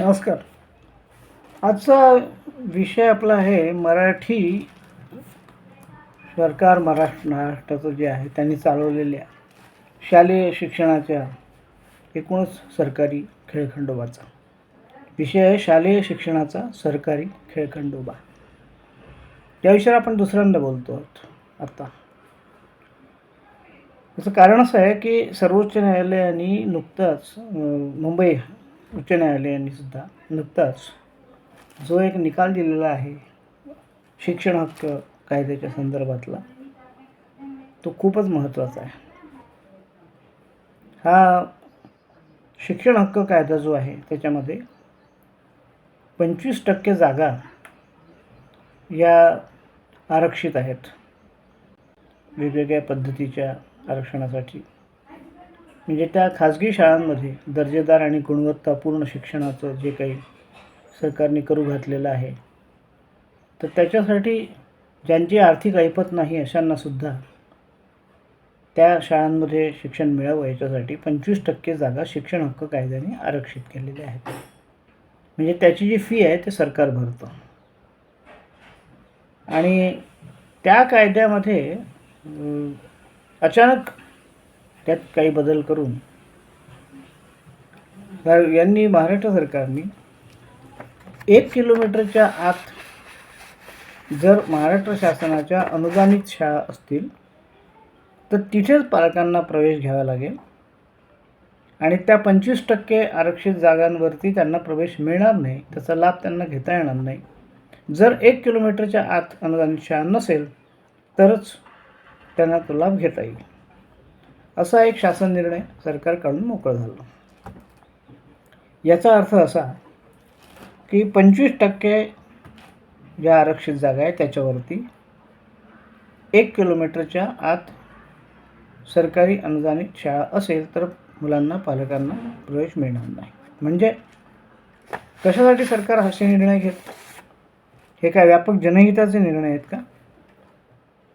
नमस्कार. आजचा विषय आपला आहे मराठी सरकार महाराष्ट्र महाराष्ट्राचं जे आहे त्यांनी चालवलेल्या शालेय शिक्षणाच्या एकूणच सरकारी खेळखंडोबाचा. विषय आहे शालेय शिक्षणाचा सरकारी खेळखंडोबा. या विषयावर आपण दुसऱ्यांदा बोलतो आहोत आता. याचं कारण असं आहे की सर्वोच्च न्यायालयाने नुकताच मुंबई उच्च न्यायालयाने सुद्धा नुकताच जो एक निकाल दिलेला आहे शिक्षण हक्क कायद्याच्या संदर्भातला तो खूपच महत्त्वाचा आहे. हा शिक्षण हक्क कायदा जो आहे त्याच्यामध्ये पंचवीस टक्के जागा या आरक्षित आहेत. वेगवेगळ्या पद्धतीच्या आरक्षणासाठी. म्हणजे त्या खाजगी शाळांमध्ये दर्जेदार आणि गुणवत्तापूर्ण शिक्षणाचं जे काही सरकारने करू घातलेलं आहे तर त्याच्यासाठी ज्यांची आर्थिक ऐपत नाही अशांनासुद्धा त्या शाळांमध्ये शिक्षण मिळावं याच्यासाठी पंचवीस टक्के जागा शिक्षण हक्क कायद्याने आरक्षित केलेल्या आहेत. म्हणजे त्याची जी फी आहे ते सरकार भरतं. आणि त्या कायद्यामध्ये अचानक त्यात काही बदल करून. यांनी महाराष्ट्र सरकारने एक किलोमीटरच्या आत जर महाराष्ट्र शासनाच्या अनुदानित शाळा असतील तर तिथेच पालकांना प्रवेश घ्यावा लागेल. आणि त्या पंचवीस टक्के आरक्षित जागांवरती त्यांना प्रवेश मिळणार नाही त्याचा लाभ त्यांना घेता येणार नाही. जर एक किलोमीटरच्या आत अनुदानित शाळा नसेल तरच त्यांना तो लाभ घेता येईल. असा एक शासन निर्णय सरकारकडून मोकळा झाला. याचा अर्थ असा की पंचवीस टक्के ज्या आरक्षित जागा आहे त्याच्यावरती एक किलोमीटरच्या आत सरकारी अनुदानित शाळा असेल तर मुलांना पालकांना प्रवेश मिळणार नाही. म्हणजे कशासाठी सरकार असे निर्णय घेत? हे काय व्यापक जनहिताचे निर्णय आहेत का?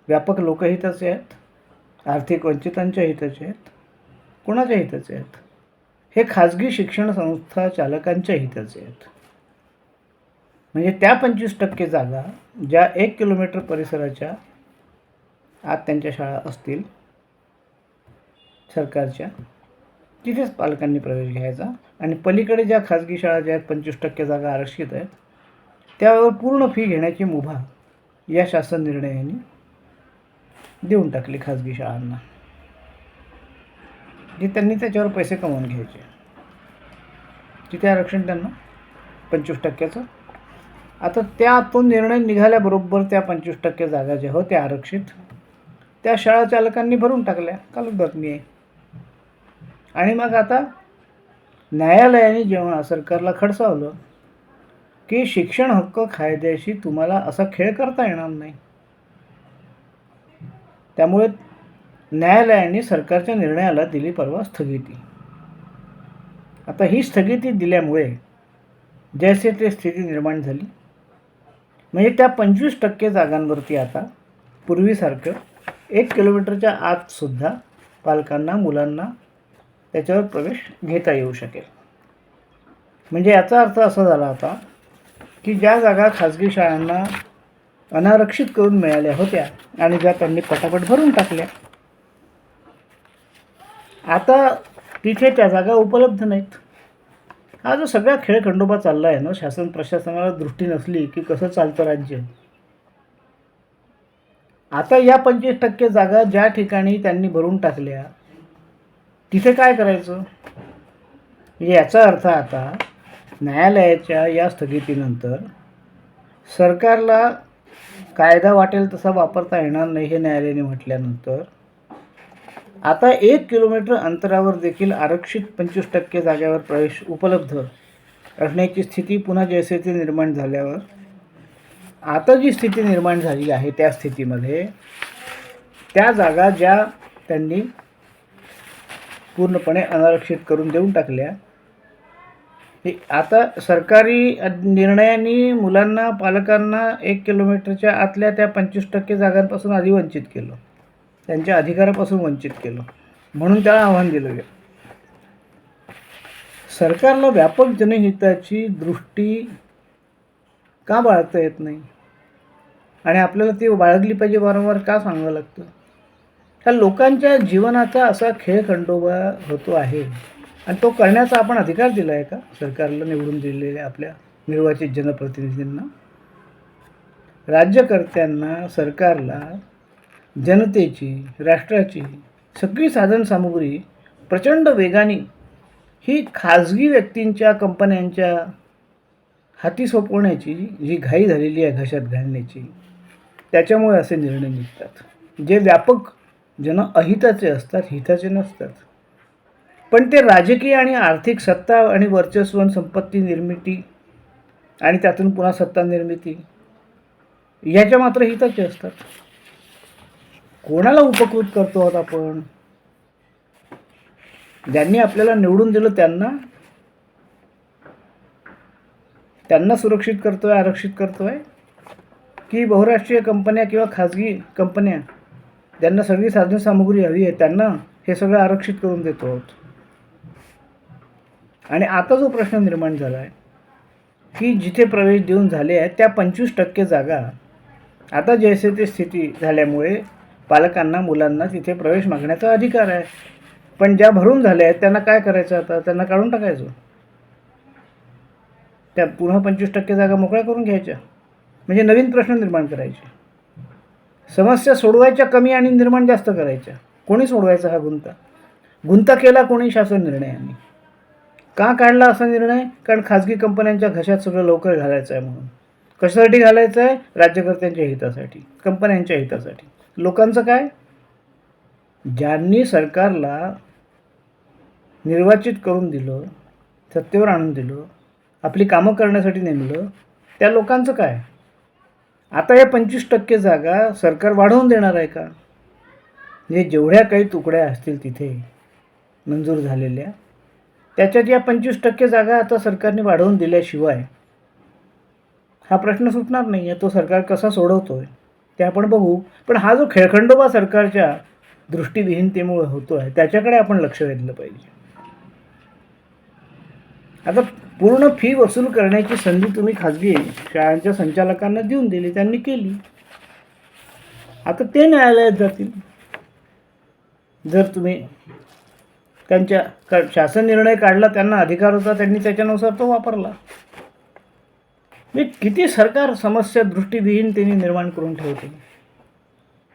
व्यापक लोकहिताचे आहेत? आर्थिक वंचितांच्या हिताचे आहेत? कोणाच्या हिताचे आहेत? हे खाजगी शिक्षण संस्था चालकांच्या हिताचे आहेत. म्हणजे त्या पंचवीस टक्के जागा ज्या एक किलोमीटर परिसराच्या आत त्यांच्या शाळा असतील सरकारच्या तिथेच पालकांनी प्रवेश घ्यायचा. आणि पलीकडे ज्या खाजगी शाळा ज्या आहेत पंचवीस टक्के जागा आरक्षित आहेत त्यावर पूर्ण फी घेण्याची मुभा या शासन निर्णयाने देऊन टाकली खाजगी शाळांना. जे त्यांनी त्याच्यावर पैसे कमवून घ्यायचे. तिथे आरक्षण त्यांना पंचवीस टक्क्याचं. आता त्यातून निर्णय निघाल्याबरोबर त्या पंचवीस टक्के जागा ज्या होत्या आरक्षित. त्या शाळा चालकांनी भरून टाकल्या. कालच बातमी आहे. आणि मग आता न्यायालयाने जेव्हा सरकारला खडसावलं की शिक्षण हक्क कायद्याशी तुम्हाला असा खेळ करता येणार नाही. त्यामुळे न्यायालयाने सरकारच्या निर्णयाला दिली परवा स्थगिती. आता ही स्थगिती दिल्यामुळे जैसे ते स्थिती निर्माण झाली. म्हणजे त्या पंचवीस टक्के जागांवरती आता पूर्वीसारखं एक किलोमीटरच्या आतसुद्धा पालकांना मुलांना त्याच्यावर प्रवेश घेता येऊ शकेल. म्हणजे याचा अर्थ असा झाला आता की ज्या जागा खाजगी शाळांना अनारक्षित करून मिळाल्या होत्या आणि ज्या त्यांनी पटापट भरून टाकल्या. आता तिथे त्या जागा उपलब्ध नाहीत. हा जो सगळा खेळ खंडोबा चालला आहे ना शासन प्रशासनाला दृष्टी नसली की कसं चालतं राज्य? आता या पंचवीस टक्के जागा ज्या ठिकाणी त्यांनी भरून टाकल्या तिथे काय करायचं? याचा अर्थ आता न्यायालयाच्या या स्थगितीनंतर सरकारला कायदा वाटेल तसा वापरता येणार नाही हे न्यायालयाने म्हटल्यानंतर. आता एक किलोमीटर अंतरावर देखील आरक्षित पंचवीस टक्के जागेवर प्रवेश उपलब्ध असण्याची स्थिती पुन्हा जैसे ते निर्माण झाल्यावर आता जी स्थिती निर्माण झाली आहे त्या स्थितीमध्ये त्या जागा ज्या त्यांनी पूर्णपणे अनारक्षित करून देऊन टाकल्या हे आता सरकारी निर्णयाने मुलांना पालकांना एक किलोमीटरच्या आतल्या त्या पंचवीस टक्के जागांपासून आधी वंचित केलं. त्यांच्या अधिकारापासून वंचित केलं. म्हणून त्याला आव्हान दिलं गेलं. सरकारला व्यापक जनहिताची दृष्टी का बाळगता येत नाही? आणि आपल्याला ती बाळगली पाहिजे वारंवार का सांगावं लागतं? त्या लोकांच्या जीवनाचा असा खेळखंडोबा होतो आहे. आणि तो करण्याचा आपण अधिकार दिला आहे का? सरकारला निवडून दिलेल्या आपल्या निर्वाचित जनप्रतिनिधींना? राज्यकर्त्यांना सरकारला जनतेची राष्ट्राची सगळी साधनसामुग्री प्रचंड वेगाने ही खाजगी व्यक्तींच्या कंपन्यांच्या हाती सोपवण्याची जी घाई झालेली आहे घशात घालण्याची त्याच्यामुळे असे निर्णय निघतात. जे व्यापक जन अहिताचे असतात हिताचे नसतात. पण ते राजकीय आणि आर्थिक सत्ता आणि वर्चस्व संपत्ती निर्मिती आणि त्यातून पुन्हा सत्ता निर्मिती याच्या मात्र हिताचे असतात. कोणाला उपकृत करतो आहोत आपण? ज्यांनी आपल्याला निवडून दिलं त्यांना? त्यांना सुरक्षित करतोय आरक्षित करतोय? की बहुराष्ट्रीय कंपन्या किंवा खाजगी कंपन्या ज्यांना सगळी साधनसामुग्री हवी आहे त्यांना हे सगळं आरक्षित करून देतो आहोत? आणि आता जो प्रश्न निर्माण झाला आहे की जिथे प्रवेश देऊन झाले आहेत त्या पंचवीस टक्के जागा आता जैसे ते स्थिती झाल्यामुळे पालकांना मुलांना तिथे प्रवेश मागण्याचा अधिकार आहे. पण ज्या भरून झाल्या आहेत त्यांना काय करायचं आता? त्यांना काढून टाकायचं. त्या पुन्हा पंचवीस टक्के जागा मोकळ्या करून घ्यायच्या. म्हणजे नवीन प्रश्न निर्माण करायचे. समस्या सोडवायच्या कमी आणि निर्माण जास्त करायच्या. कोणी सोडवायचा हा गुंता? गुंता केला कोणी शासन निर्णयाने? का काढला असा निर्णय? कारण खाजगी कंपन्यांच्या घशात सगळं लवकर घालायचं आहे म्हणून. कशासाठी घालायचं आहे राज्यकर्त्यांच्या हितासाठी कंपन्यांच्या हितासाठी. लोकांचं काय? ज्यांनी सरकारला निर्वाचित करून दिलं सत्तेवर आणून दिलं आपली कामं करण्यासाठी नेमलं त्या लोकांचं काय? आता या पंचवीस टक्के जागा सरकार वाढवून देणार आहे का? म्हणजे जेवढ्या काही तुकड्या असतील तिथे मंजूर झालेल्या त्याच्यात या पंचवीस टक्के जागा आता सरकारने वाढवून दिल्याशिवाय हा प्रश्न सुटणार नाही आहे तो सरकार कसा सोडवतो आहे ते आपण बघू. पण हा जो खेळखंडोबा सरकारच्या दृष्टीविहीनतेमुळे होतो आहे त्याच्याकडे आपण लक्ष वेधलं पाहिजे. आता पूर्ण फी वसूल करण्याची संधी तुम्ही खाजगी शाळांच्या संचालकांना देऊन दिली त्यांनी केली. आता ते न्यायालयात जातील. जर तुम्ही त्यांच्या क शासन निर्णय काढला त्यांना अधिकार होता त्यांनी त्याच्यानुसार तो वापरला. मी किती सरकार समस्या दृष्टीविहीन त्यांनी निर्माण करून ठेवते.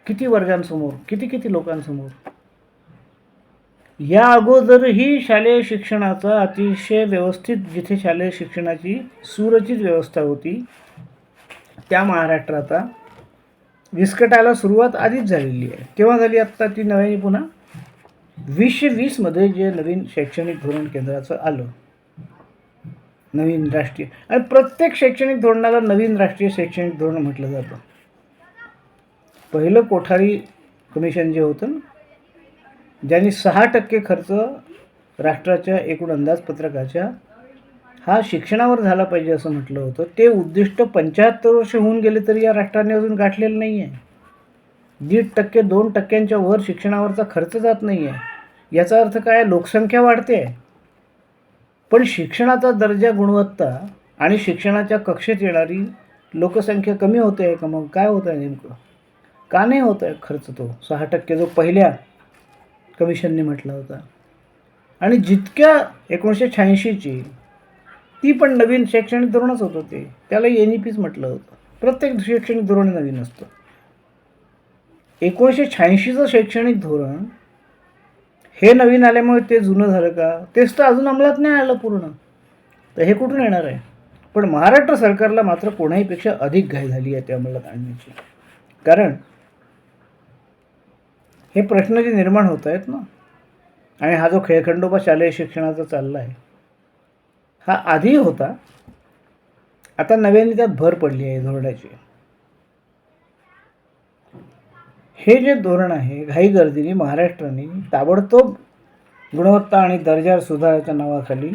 किती वर्गांसमोर किती किती लोकांसमोर. या अगोदरही शालेय शिक्षणाचा अतिशय व्यवस्थित जिथे शालेय शिक्षणाची सुरचित व्यवस्था होती त्या महाराष्ट्राचा विस्कटायला सुरुवात आधीच झालेली आहे. केव्हा झाली आत्ता ती नव्याने पुन्हा? वीसशे वीसमध्ये जे नवीन शैक्षणिक धोरण केंद्राचं आलं नवीन राष्ट्रीय आणि प्रत्येक शैक्षणिक धोरणाला नवीन राष्ट्रीय शैक्षणिक धोरण म्हटलं जातं. पहिलं कोठारी कमिशन जे होतं ना ज्यांनी सहा टक्के खर्च राष्ट्राच्या एकूण अंदाजपत्रकाच्या हा शिक्षणावर झाला पाहिजे असं म्हटलं होतं. ते उद्दिष्ट पंच्याहत्तर वर्ष होऊन गेले तरी या राष्ट्राने अजून गाठलेलं नाही आहे दीड टक्के दोन टक्क्यांच्या वर शिक्षणावरचा खर्च जात नाही आहे याचा अर्थ काय? लोकसंख्या वाढते. पण शिक्षणाचा दर्जा गुणवत्ता आणि शिक्षणाच्या कक्षेत येणारी लोकसंख्या कमी होते आहे का मग? काय होत आहे नेमकं? का नाही होत आहे खर्च तो? सहा टक्के जो पहिल्या कमिशनने म्हटला होता. आणि जितक्या एकोणीसशे शहाऐंशीची ती पण नवीन शैक्षणिक धोरणच होतं ते. त्याला एन ई पीच म्हटलं होतं. प्रत्येक शैक्षणिक धोरण नवीन असतं. एकोणीसशे शहाऐंशीचं शैक्षणिक धोरण हे नवीन आल्यामुळे ते जुनं झालं का? तेच तर अजून अंमलात नाही आलं पूर्ण. तर हे कुठून येणार आहे? पण महाराष्ट्र सरकारला मात्र कोणाहीपेक्षा अधिक घाई झाली आहे ते अंमलात आणण्याची. कारण हे प्रश्न जे निर्माण होत आहेत ना आणि हा जो खेळखंडोबा शालेय शिक्षणाचा चालला आहे हा आधी होता. आता नव्याने त्यात भर पडली आहे धोरणाची. हे जे धोरण आहे घाईगर्दीने महाराष्ट्राने ताबडतोब गुणवत्ता आणि दर्जा सुधाराच्या नावाखाली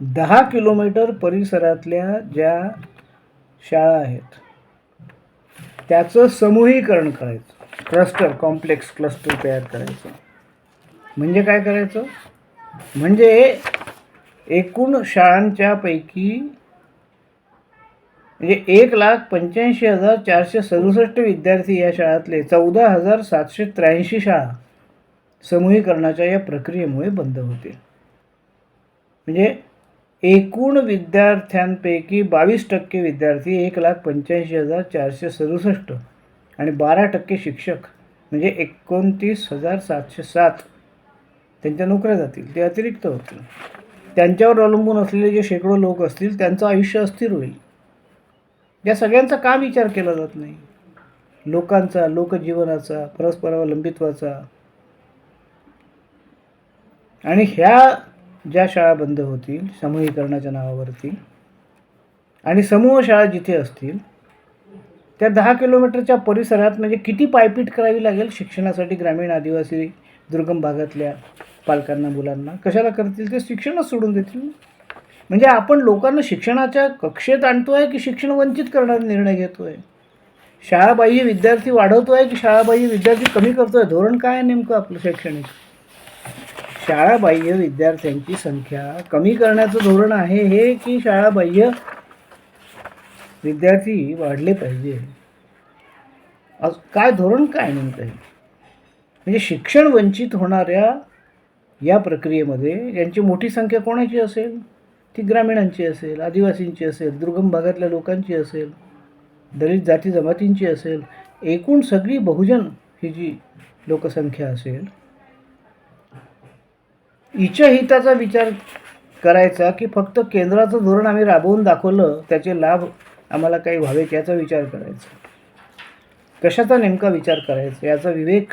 दहा किलोमीटर परिसरातल्या ज्या शाळा आहेत त्याचं समूहीकरण करायचं. क्लस्टर कॉम्प्लेक्स क्लस्टर तयार करायचं. म्हणजे काय करायचं? म्हणजे एकूण शाळांच्यापैकी म्हणजे एक लाख पंच्याऐंशी हजार चारशे सदुसष्ट विद्यार्थी या शाळातले चौदा हजार सातशे त्र्याऐंशी शाळा समूहीकरणाच्या या प्रक्रियेमुळे बंद होतील म्हणजे एकूण विद्यार्थ्यांपैकी बावीस टक्के विद्यार्थी एक लाख पंच्याऐंशी हजार चारशे सदुसष्ट आणि बारा टक्के शिक्षक म्हणजे एकोणतीस हजार सातशे सात त्यांच्या नोकऱ्या जातील. ते अतिरिक्त होतील. त्यांच्यावर अवलंबून असलेले जे शेकडो लोक असतील त्यांचं आयुष्य अस्थिर होईल. या सगळ्यांचा का विचार केला जात नाही? लोकांचा लोकजीवनाचा परस्परावलंबित्वाचा. आणि ह्या ज्या शाळा बंद होतील समूहीकरणाच्या नावावरती आणि समूह शाळा जिथे असतील त्या दहा किलोमीटरच्या परिसरात म्हणजे किती पायपीट करावी लागेल शिक्षणासाठी ग्रामीण आदिवासी दुर्गम भागातल्या पालकांना मुलांना? कशाला करतील? ते शिक्षणच सोडून देतील ना. म्हणजे आपण लोकांना शिक्षणाच्या कक्षेत आणतो आहे की शिक्षण वंचित करणारा निर्णय घेतो आहे शाळाबाह्य विद्यार्थी वाढवतो आहे की शाळाबाह्य विद्यार्थी कमी करतो आहे धोरण काय आहे नेमकं आपलं शैक्षणिक? शाळाबाह्य विद्यार्थ्यांची संख्या कमी करण्याचं धोरण आहे हे की शाळाबाह्य विद्यार्थी वाढले पाहिजे? काय धोरण काय नेमकं आहे म्हणजे शिक्षण वंचित होणाऱ्या या प्रक्रियेमध्ये यांची मोठी संख्या कोणाची असेल? ती ग्रामीणांची असेल आदिवासींची असेल दुर्गम भागातल्या लोकांची असेल दलित जाती जमातींची असेल एकूण सगळी बहुजन ही जी लोकसंख्या असेल हिच्या हिताचा विचार करायचा की फक्त केंद्राचं धोरण आम्ही राबवून दाखवलं त्याचे लाभ आम्हाला काही व्हावेत याचा विचार करायचा. कशाचा नेमका विचार करायचा याचा विवेक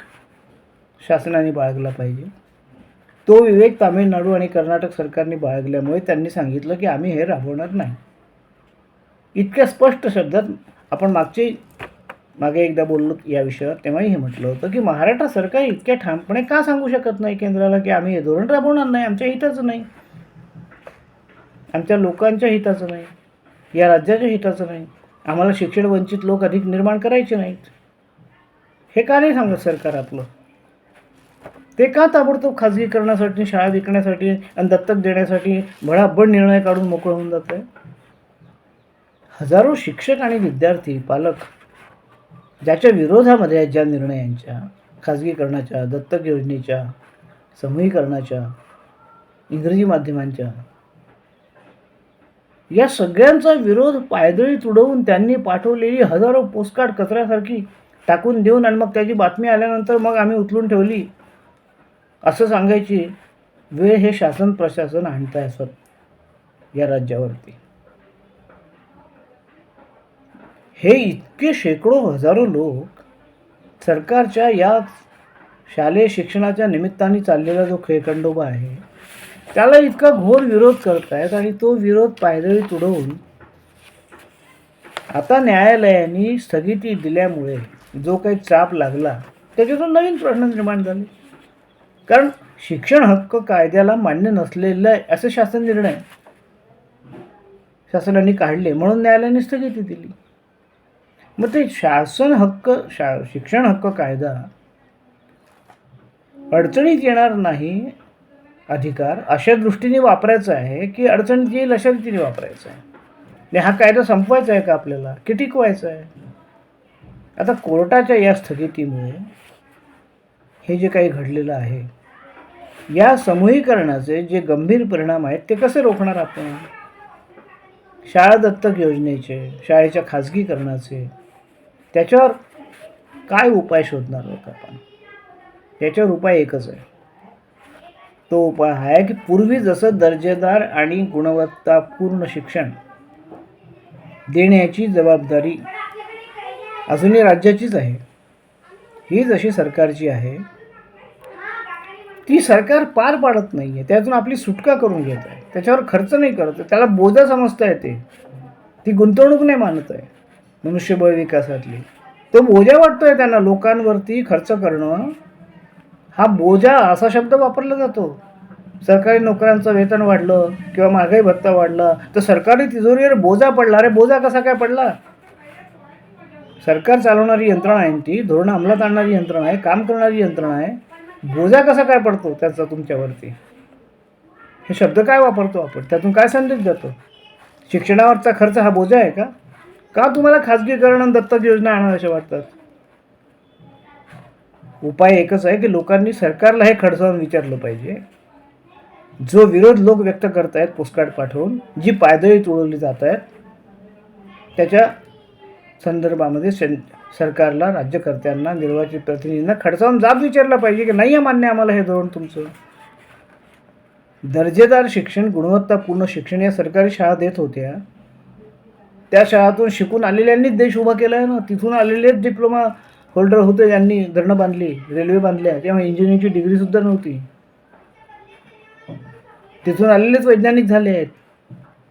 शासनाने बाळगला पाहिजे. तो विवेक तामिळनाडू आणि कर्नाटक सरकारने बाळगल्यामुळे त्यांनी सांगितलं की आम्ही हे राबवणार नाही. इतक्या स्पष्ट शब्दात आपण मागचे मागे एकदा बोललो या विषयावर तेव्हाही हे म्हटलं होतं की महाराष्ट्र सरकार इतक्या ठामपणे का सांगू शकत नाही केंद्राला की आम्ही हे धोरण राबवणार नाही? आमच्या हिताचं नाही. आमच्या लोकांच्या हिताचं नाही. या राज्याच्या हिताचं नाही. आम्हाला शिक्षण वंचित लोक अधिक निर्माण करायचे नाहीत. हे का नाही सांगत सरकार आपलं? ते का ताबडतोब खाजगीकरणासाठी शाळा विकण्यासाठी आणि दत्तक देण्यासाठी भडाभड निर्णय काढून मोकळं होऊन जात आहे हजारो शिक्षक आणि विद्यार्थी पालक ज्याच्या विरोधामध्ये आहेत ज्या निर्णयांच्या खाजगीकरणाच्या दत्तक योजनेच्या समूहीकरणाच्या इंग्रजी माध्यमांच्या या सगळ्यांचा विरोध पायदळी तुडवून त्यांनी पाठवलेली हजारो पोस्टकार्ड कचऱ्यासारखी टाकून देऊन आणि मग त्याची बातमी आल्यानंतर मग आम्ही उचलून ठेवली. असं सांगायची वेळ हे शासन प्रशासन आणताय स्वत या राज्यावरती. हे इतके शेकडो हजारो लोक सरकारच्या या शालेय शिक्षणाच्या निमित्ताने चाललेला जो खेळखंडोबा आहे त्याला इतका घोर विरोध करतायत आणि तो विरोध पायदळी तुडवून आता न्यायालयाने स्थगिती दिल्यामुळे जो काही चाप लागला त्याच्यातून नवीन प्रश्न निर्माण झाले. कारण शिक्षण हक्क कायद्याला मान्य नसलेलं आहे असे शासन निर्णय. शासनाने काढले म्हणून न्यायालयाने स्थगिती दिली. मग ते शासन हक्क शा शिक्षण हक्क कायदा अडचणीत येणार नाही अधिकार अशा दृष्टीने वापरायचा आहे की अडचणीत येईल अशा रीतीने वापरायचा आहे. आणि हा कायदा संपवायचा आहे का आपल्याला? की टिकवायचा आहे? आता कोर्टाच्या या स्थगितीमुळे हे जे काही घडलेलं आहे या समूहीकरणाचे जे गंभीर परिणाम आहेत ते कसे रोखणार आपण? शाळा दत्तक योजनेचे शाळेच्या खाजगीकरणाचे त्याच्यावर काय उपाय शोधणार आहोत आपण? याच्यावर उपाय एकच आहे. तो उपाय हा आहे की पूर्वी जसं दर्जेदार आणि गुणवत्तापूर्ण शिक्षण देण्याची जबाबदारी अजूनही राज्याचीच आहे ही जशी सरकारची आहे ती सरकार पार पाडत नाही आहे त्यातून आपली सुटका करून घेत आहे. त्याच्यावर खर्च नाही करत आहे. त्याला बोजा समजता येते. ती गुंतवणूक नाही मानत आहे. मनुष्यबळ विकासातली. तो बोजा वाटतो आहे त्यांना. लोकांवरती खर्च करणं हा बोजा असा शब्द वापरला जातो. सरकारी नोकऱ्यांचं वेतन वाढलं किंवा महागाई भत्ता वाढला तर सरकारी तिजोरीवर बोजा पडला. अरे बोजा कसा काय पडला? सरकार चालवणारी यंत्रणा आहे ती. धोरणं अंमलात आणणारी यंत्रणा आहे. काम करणारी यंत्रणा आहे. बोजा कसा काय पडतो त्याचा तुमच्यावरती? हे शब्द काय वापरतो आपण? त्यातून काय संदेश जातो? शिक्षणावरचा खर्च हा बोजा आहे का? का तुम्हाला खाजगीकरण आणि दत्तक योजना आणाव्याशा वाटतात? उपाय एकच आहे की लोकांनी सरकारला हे खडसावून विचारलं पाहिजे. जो विरोध लोक व्यक्त करतायत पोस्टकार्ड पाठवून जी पायदळी तुळवली जात आहेत त्याच्या संदर्भामध्ये सें सरकारला राज्यकर्त्यांना निर्वाचित प्रतिनिधींना खडसावून जाब विचारला पाहिजे की नाही आहे मान्य आम्हाला हे धोरण तुमचं? दर्जेदार शिक्षण गुणवत्तापूर्ण शिक्षण या सरकारी शाळा देत होत्या. त्या शाळातून शिकून आलेल्यांनीच देश उभा केला आहे ना. तिथून आलेलेच डिप्लोमा होल्डर होते ज्यांनी धरणं बांधली रेल्वे बांधल्या. तेव्हा इंजिनिअरिंगची डिग्रीसुद्धा नव्हती. तिथून आलेलेच वैज्ञानिक झाले आहेत.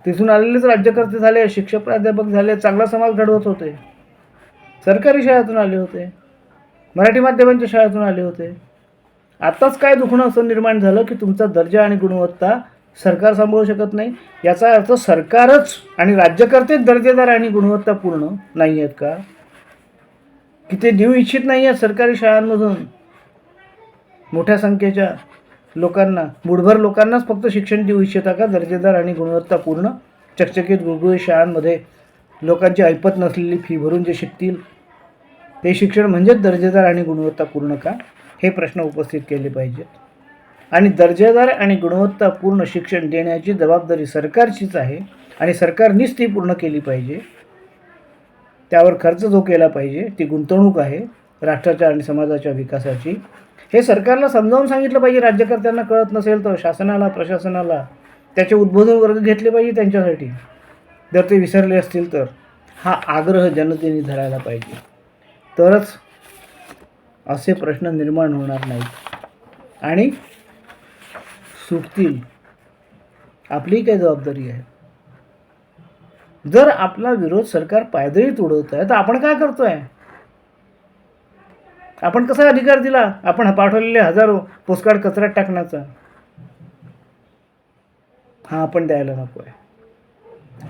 तिथून आलेलेच राज्यकर्ते झाले शिक्षक प्राध्यापक झाले चांगला समाज घडवत होते. सरकारी शाळेतून आले होते. मराठी माध्यमांच्या शाळेतून आले होते. आत्ताच काय दुखणं असं निर्माण झालं की तुमचा दर्जा आणि गुणवत्ता सरकार सांभाळू शकत नाही? याचा अर्थ सरकारच आणि राज्यकर्तेच दर्जेदार आणि गुणवत्तापूर्ण नाही आहेत का? की ते देऊ इच्छित नाही आहेत सरकारी शाळांमधून? मोठ्या संख्येच्या लोकांना मुठभर लोकांनाच फक्त शिक्षण देऊ इच्छिता का दर्जेदार आणि गुणवत्तापूर्ण चकचकीत गुळगुळी शाळांमध्ये लोकांची ऐपत नसलेली फी भरून जे शिकतील ते शिक्षण म्हणजेच दर्जेदार आणि गुणवत्तापूर्ण का? हे प्रश्न उपस्थित केले पाहिजेत. आणि दर्जेदार आणि गुणवत्तापूर्ण शिक्षण देण्याची जबाबदारी सरकारचीच आहे आणि सरकारनीच ती पूर्ण केली पाहिजे. त्यावर खर्च जो केला पाहिजे ती गुंतवणूक आहे राष्ट्राच्या आणि समाजाच्या विकासाची. हे सरकारला समजावून सांगितलं पाहिजे राज्यकर्त्यांना कळत नसेल तर शासनाला प्रशासनाला त्याचे उद्बोधन वर्ग घेतले पाहिजे त्यांच्यासाठी. जर ते विसरले असतील तर हा आग्रह जनतेने धरायला पाहिजे. तरच असे प्रश्न निर्माण होणार नाहीत. आणि सुटतील. आपली काय जबाबदारी आहे. जर आपला विरोध सरकार पायदळीत उडवत आहे तर आपण काय करतोय? आपण कसा अधिकार दिला? आपण पाठवलेले हजारो पोस्टकार्ड कचऱ्यात टाकण्याचा. हा आपण द्यायला नको आहे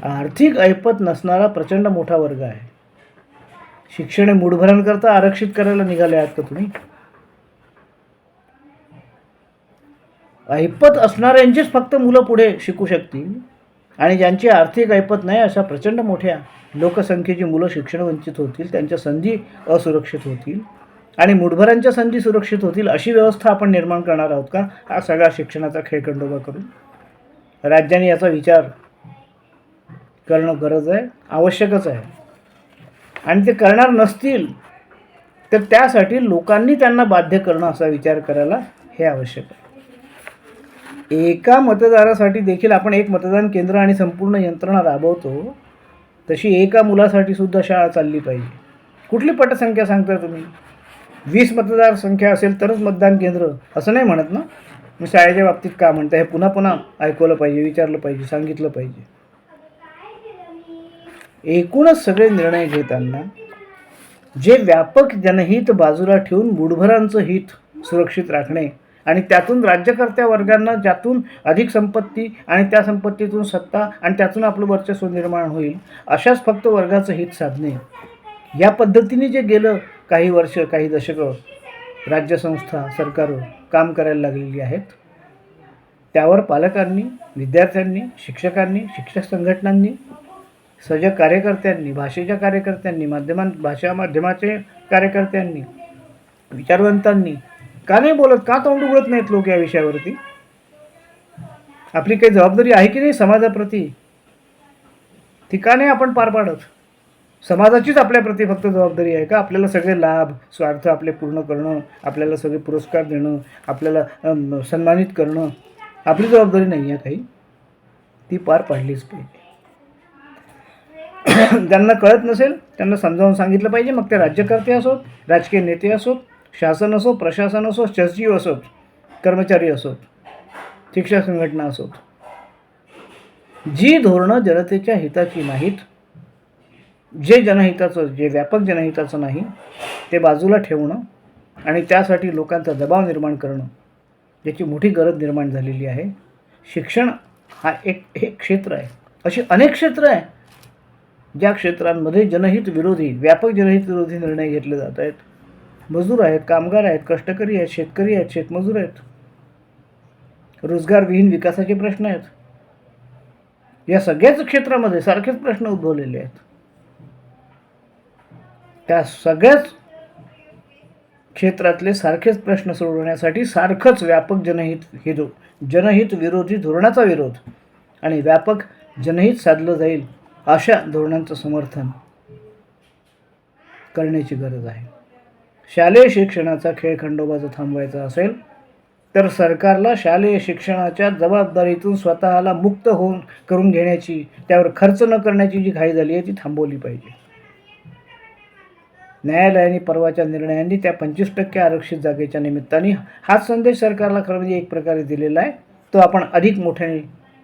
आर्थिक ऐपत नसणारा प्रचंड मोठा वर्ग आहे. शिक्षण हे मूठभरांकरता आरक्षित करायला निघाले आहात का तुम्ही? ऐपत असणाऱ्यांचीच फक्त मुलं पुढे शिकू शकतील आणि ज्यांची आर्थिक ऐपत नाही अशा प्रचंड मोठ्या लोकसंख्येची मुलं शिक्षण वंचित होतील त्यांच्या संधी असुरक्षित होतील आणि मुठभरांच्या संधी सुरक्षित होतील अशी व्यवस्था आपण निर्माण करणार आहोत का? हा सगळा शिक्षणाचा खेळखंडोबा करून. राज्याने याचा विचार करणं गरज आहे आवश्यकच आहे. आणि ते करणार नसतील तर त्यासाठी लोकांनी त्यांना बाध्य करणं असा विचार करायला हे आवश्यक आहे. एका मतदारासाठी देखील आपण एक मतदान केंद्र आणि संपूर्ण यंत्रणा राबवतो तशी एका मुलासाठी सुद्धा शाळा चालली पाहिजे. कुठली पटसंख्या सांगता तुम्ही? वीस मतदार संख्या असेल तरच मतदान केंद्र असं नाही म्हणत ना? मी शाळेच्या बाबतीत का म्हणता हे पुन्हा पुन्हा ऐकवलं पाहिजे विचारलं पाहिजे सांगितलं पाहिजे. एकूणच सगळे निर्णय घेताना जे व्यापक जनहित बाजूला ठेवून बुडभरांचं हित सुरक्षित राखणे आणि त्यातून राज्यकर्त्या वर्गांना ज्यातून अधिक संपत्ती आणि त्या संपत्तीतून सत्ता आणि त्यातून आपलं वर्चस्व निर्माण होईल अशाच फक्त वर्गाचं हित साधणे. या पद्धतीने जे गेलं काही वर्ष काही दशकं राज्यसंस्था सरकारं काम करायला लागलेली आहेत. त्यावर पालकांनी विद्यार्थ्यांनी शिक्षकांनी शिक्षक संघटनांनी सजग कार्यकर्त्यांनी भाषेच्या कार्यकर्त्यांनी माध्यमां भाषा माध्यमाचे कार्यकर्त्यांनी विचारवंतांनी का नाही बोलत का तोंड उघडत नाहीत लोक या विषयावरती? आपली काही जबाबदारी आहे की नाही समाजाप्रती? ती का नाही आपण पार पाडत? समाजाचीच आपल्याप्रती फक्त जबाबदारी आहे का? आपल्याला सगळे लाभ स्वार्थ आपले पूर्ण करणं आपल्याला सगळे पुरस्कार देणं आपल्याला सन्मानित करणं आपली जबाबदारी नाही आहे काही. ती पार पाडलीच पाहिजे. ज्यांना कळत नसेल त्यांना समजावून सांगितलं पाहिजे. मग ते राज्यकर्ते असोत राजकीय नेते असोत शासन असो प्रशासन असो सचिव असोत कर्मचारी असोत शिक्षक संघटना असोत जी धोरणं जनतेच्या हिताची नाहीत जे जनहिताचं जे व्यापक जनहिताचं नाही ते बाजूला ठेवणं आणि त्यासाठी लोकांचा दबाव निर्माण करणं याची मोठी गरज निर्माण झालेली आहे. शिक्षण हा एक हे क्षेत्र आहे. अशी अनेक क्षेत्र आहे. ज्या क्षेत्रांमध्ये जनहित विरोधी व्यापक जनहित विरोधी निर्णय घेतले जात आहेत. मजूर आहेत कामगार आहेत कष्टकरी आहेत शेतकरी आहेत शेतमजूर आहेत. रोजगारविहीन विकासाचे प्रश्न आहेत. या सगळ्याच क्षेत्रामध्ये सारखेच प्रश्न उद्भवलेले आहेत. त्या सगळ्याच क्षेत्रातले सारखेच प्रश्न सोडवण्यासाठी सारखंच व्यापक जनहित हिरो जनहित विरोधी धोरणाचा विरोध आणि व्यापक जनहित साधलं जाईल. अशा धोरणांचं समर्थन करण्याची गरज आहे. शालेय शिक्षणाचा खेळ खंडोबा जर थांबवायचा असेल तर सरकारला शालेय शिक्षणाच्या जबाबदारीतून स्वतःला मुक्त होऊन करून घेण्याची त्यावर खर्च न करण्याची जी घाई झाली आहे ती थांबवली पाहिजे. न्यायालयाने परवाच्या निर्णयांनी त्या पंचवीस टक्के आरक्षित जागेच्या निमित्ताने हाच संदेश सरकारला खरं म्हणजे एक प्रकारे दिलेला आहे. तो आपण अधिक मोठ्याने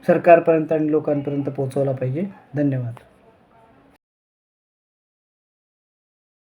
सरकारपर्यंत आणि लोकांपर्यंत पोहोचवला पाहिजे. धन्यवाद.